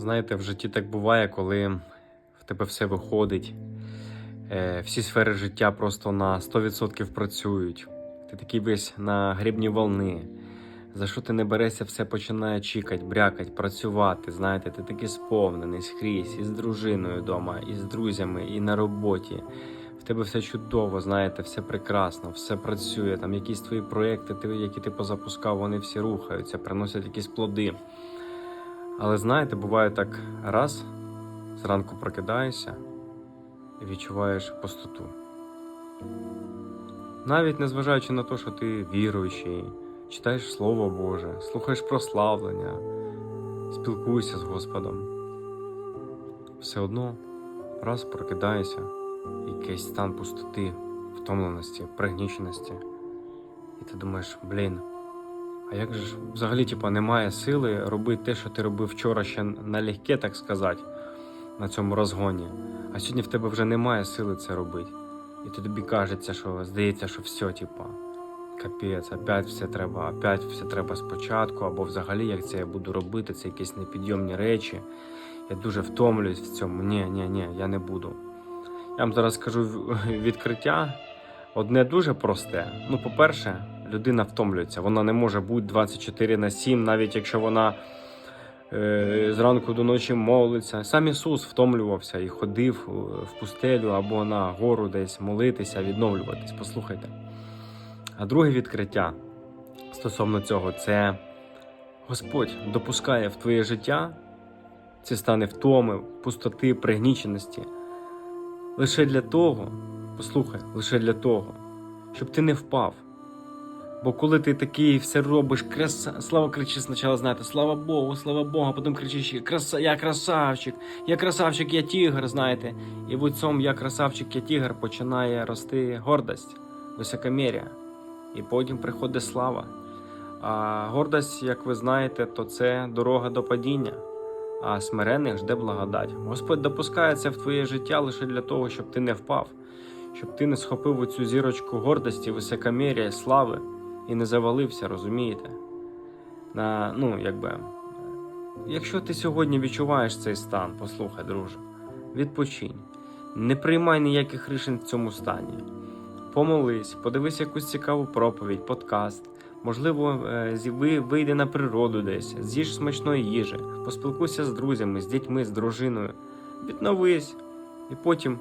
Знаєте, в житті так буває, коли в тебе все виходить, е, всі сфери життя просто на 100% працюють. Ти такий весь на грібні волни. За що ти не берешся, все починає чікать, брякать, працювати. Знаєте, ти такий сповнений скрізь, і з дружиною вдома, і з друзями, і на роботі. В тебе все чудово, знаєте, все прекрасно, все працює. Там якісь твої проекти, які ти позапускав, вони всі рухаються, приносять якісь плоди. Але знаєте, буває так раз, зранку прокидаєшся і відчуваєш пустоту. Навіть незважаючи на те, що ти віруючий, читаєш Слово Боже, слухаєш прославлення, спілкуєшся з Господом. Все одно раз прокидаєшся, якийсь стан пустоти, втомленості, пригніченості. І ти думаєш, блін, а як же ж взагалі типа, немає сили робити те, що ти робив вчора ще налегке, так сказати, на цьому розгоні. А сьогодні в тебе вже немає сили це робити. І то тобі кажеться, що здається, що все, типа, капець, опять все треба, опять все треба спочатку, або взагалі як це я буду робити, це якісь непідйомні речі. Я дуже втомлююсь в цьому. Ні, ні, ні, я не буду. Я вам зараз скажу відкриття. Одне дуже просте. Ну, по-перше, людина втомлюється. Вона не може бути 24 на 7, навіть якщо вона е, зранку до ночі молиться. Сам Ісус втомлювався і ходив е, в пустелю або на гору десь молитися, відновлюватись. Послухайте. А друге відкриття стосовно цього це Господь допускає в твоє життя ці стани втоми, пустоти, пригніченості. Лише для того, послухай, лише для того, щоб ти не впав. Бо коли ти такий все робиш, краса, слава кричиш спочатку, знаєте, слава Богу, слава Богу, а потім кричиш, краса, я красавчик, я красавчик, я тігр, знаєте. І в цьому я красавчик, я тігр починає рости гордость, високомір'я. І потім приходить слава. А гордость, як ви знаєте, то це дорога до падіння, а смирених жде благодать. Господь допускає це в твоє життя лише для того, щоб ти не впав, щоб ти не схопив оцю зірочку гордості, високомір'я, слави і не завалився, розумієте? На, ну, якби, якщо ти сьогодні відчуваєш цей стан, послухай, друже, відпочинь, не приймай ніяких рішень в цьому стані. Помолись, подивись якусь цікаву проповідь, подкаст. Можливо, е, вийди на природу десь, з'їж смачної їжі, поспілкуйся з друзями, з дітьми, з дружиною. Відновись, і потім,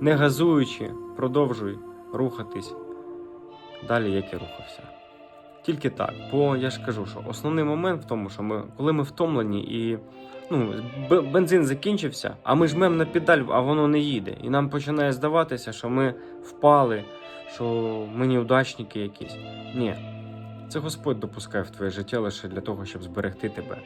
не газуючи, продовжуй рухатись далі, як і рухався. Тільки так, бо я ж кажу, що основний момент в тому, що ми, коли ми втомлені і ну, бензин закінчився, а ми жмемо на педаль, а воно не їде. І нам починає здаватися, що ми впали, що ми неудачники якісь. Ні. Це Господь допускає в твоє життя лише для того, щоб зберегти тебе,